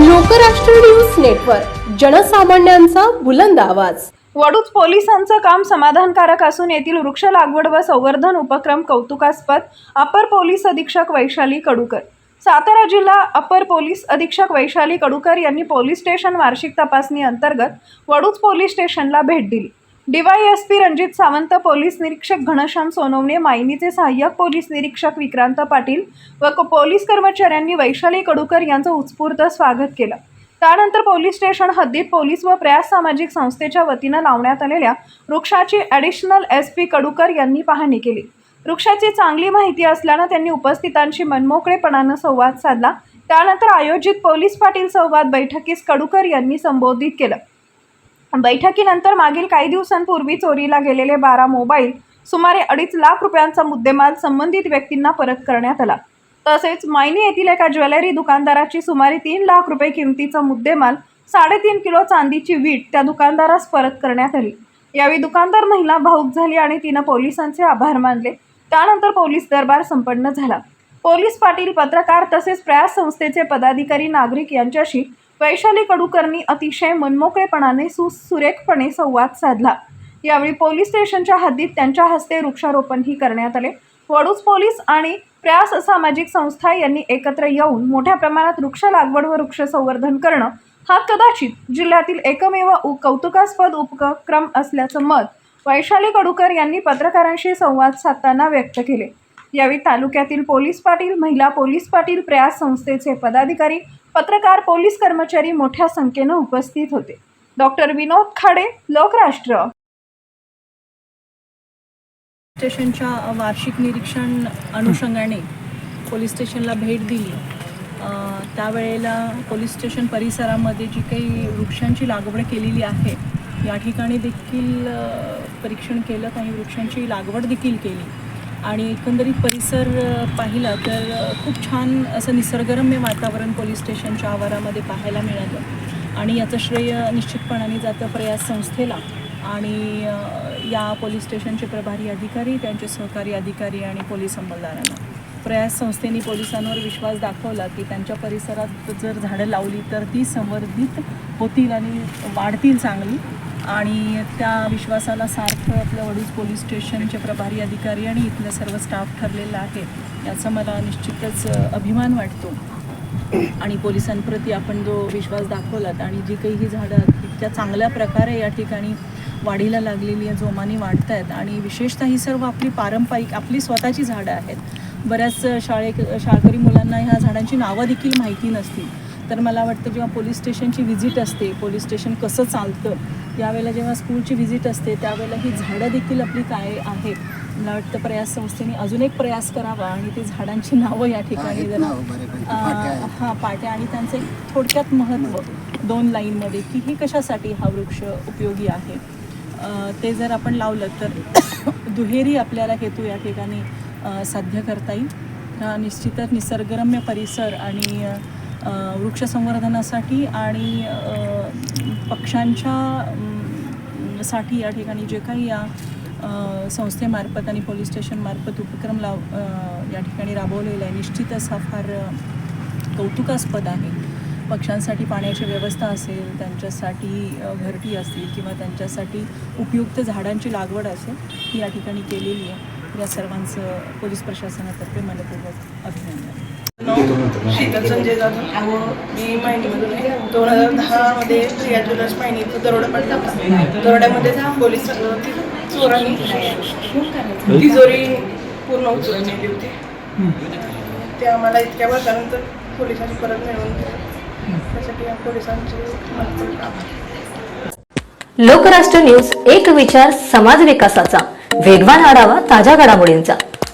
Lokrashtra news network जनसामान्यांचा बुलंद आवाज. वडूज पोलिसांचं काम समाधानकारक असून येथील वृक्ष लागवड व संवर्धन उपक्रम कौतुकास्पद अपर पोलीस अधीक्षक वैशाली कडूकर. सातारा जिल्हा अपर पोलीस अधीक्षक वैशाली कडूकर यांनी पोलीस स्टेशन वार्षिक तपासणी अंतर्गत वडूज पोलीस स्टेशनला भेट दिली. डीवायएसपी रणजित सावंत पोलीस निरीक्षक घनश्याम सोनवणे मायनीचे सहाय्यक पोलीस निरीक्षक विक्रांत पाटील व पोलीस कर्मचाऱ्यांनी वैशाली कडूकर यांचं उत्स्फूर्त स्वागत केलं. त्यानंतर पोलीस स्टेशन हद्दीत पोलीस व प्रयास सामाजिक संस्थेच्या वतीनं लावण्यात आलेल्या वृक्षाची ॲडिशनल एस पी कडूकर यांनी पाहणी केली. वृक्षाची चांगली माहिती असल्यानं त्यांनी उपस्थितांशी मनमोकळेपणानं संवाद साधला. त्यानंतर आयोजित पोलीस पाटील संवाद बैठकीस कडूकर यांनी संबोधित केलं. बैठकीनंतर मागील काही दिवसांपूर्वी चोरीला गेलेले बारा मोबाईल सुमारे अडीच लाख रुपयांचा मुद्देमाल संबंधित व्यक्तींना परत करण्यात आला. तसेच मायनी येथील एका ज्वेलरी दुकानदाराची सुमारे तीन लाख रुपये किमतीचा मुद्देमाल साडेतीन किलो चांदीची वीट त्या दुकानदारास परत करण्यात आली. यावेळी दुकानदार महिला भाऊक झाली आणि तिनं पोलिसांचे आभार मानले. त्यानंतर पोलीस दरबार संपन्न झाला. पोलीस पाटील पत्रकार तसेच प्रयास संस्थेचे पदाधिकारी नागरिक यांच्याशी वैशाली कडूकरनी अतिशय मनमोकळेपणाने सुसुरेखपणे संवाद साधला. यावेळी पोलीस स्टेशनच्या हद्दीत त्यांच्या हस्ते वृक्षारोपणही करण्यात आले. वडूज पोलीस आणि प्रयास सामाजिक संस्था यांनी एकत्र येऊन मोठ्या प्रमाणात वृक्ष लागवड व वृक्ष संवर्धन करणं हा कदाचित जिल्ह्यातील एकमेव उ कौतुकास्पद उपक्रम असल्याचं मत वैशाली कडूकर यांनी पत्रकारांशी संवाद साधताना व्यक्त केले. यावेळी तालुक्यातील पोलीस पाटील महिला पोलीस पाटील प्रयास संस्थेचे पदाधिकारी पत्रकार पोलीस कर्मचारी मोठ्या संख्येनं उपस्थित होते. डॉक्टर विनोद खाडे लोकराष्ट्र स्टेशनच्या वार्षिक निरीक्षण अनुषंगाने पोलीस स्टेशनला भेट दिली. त्यावेळेला पोलीस स्टेशन परिसरामध्ये जी काही वृक्षांची लागवड केलेली आहे या ठिकाणी देखील परीक्षण केलं काही वृक्षांची लागवड देखील केली. आणि एकंदरीत परिसर पाहिला तर खूप छान असं निसर्गरम्य वातावरण पोलीस स्टेशनच्या आवारामध्ये पाहायला मिळालं. आणि याचं श्रेय निश्चितपणाने जातं प्रयास संस्थेला. आणि या पोलीस स्टेशनचे प्रभारी अधिकारी त्यांचे सहकारी अधिकारी आणि पोलीस अंमलदारांना. प्रयास संस्थेने पोलिसांवर विश्वास दाखवला की त्यांच्या परिसरात जर झाडं लावली तर ती संवर्धित होतील आणि वाढतील चांगली. आणि त्या विश्वासाला सार्थ आपलं वडूज पोलीस स्टेशनचे प्रभारी अधिकारी आणि इथलं सर्व स्टाफ ठरलेला आहे याचा मला निश्चितच अभिमान वाटतो. आणि पोलिसांप्रती आपण जो विश्वास दाखवलात आणि जी काही ही झाडं इतक्या चांगल्या प्रकारे या ठिकाणी वाढीला लागलेली आहे जोमाने वाढत आहेत आणि विशेषतः ही सर्व आपली पारंपरिक आपली स्वतःची झाडं आहेत. बऱ्याच शाळे शाळकरी मुलांना ह्या झाडांची नावं देखील माहिती नसतील. तर मला वाटतं जेव्हा पोलीस स्टेशनची व्हिजिट असते पोलीस स्टेशन कसं चालतं त्यावेळेला जेव्हा स्कूलची व्हिजिट असते त्यावेळेला ही झाडं देखील आपली काय आहेत? मला वाटतं प्रयास संस्थेने अजून एक प्रयास करावा आणि ती झाडांची नावं या ठिकाणी जरा अं, हां पाट्या आणि त्यांचं एक थोडक्यात महत्त्व दोन लाईनमध्ये की ही कशासाठी हा वृक्ष उपयोगी आहे? ते जर आपण लावलं तर दुहेरी आपल्याला हेतू या ठिकाणी साध्य करता येईल. हा निश्चितच निसर्गरम्य परिसर आणि अं, वृक्ष संवर्धनासाठी आणि पक्ष्यांच्या साठी या ठिकाणी जे काही या संस्थेमार्फत आणि पोलीस स्टेशनमार्फत उपक्रम लाव या ठिकाणी राबवलेला आहे. निश्चितच हा फार कौतुकास्पद आहे. पक्ष्यांसाठी पाण्याची व्यवस्था असेल त्यांच्यासाठी घरटी असतील किंवा त्यांच्यासाठी उपयुक्त झाडांची लागवड असेल ही या ठिकाणी केलेली आहे. या सर्वांचं पोलीस प्रशासनातर्फे मनपूर्वक अभिनंदन. शीतल संजय जाधव. मी मायनीमधून आहे. दोन हजार दहामध्ये प्रिया ज्वेलर्स मायनीचा दरोडा पडला होता. दरोड्यामध्ये पोलीस चोरांनी तिजोरी पूर्ण उचलून नेली होती. ते आम्हाला इतक्या वर्षानंतर पोलिसांनी परत मिळवून दिलं. त्यासाठी या पोलिसांचे लोकराष्ट्र न्यूज एक विचार समाज विकासाचा. वेगवान आढावा ताज्या घडामोडींचा.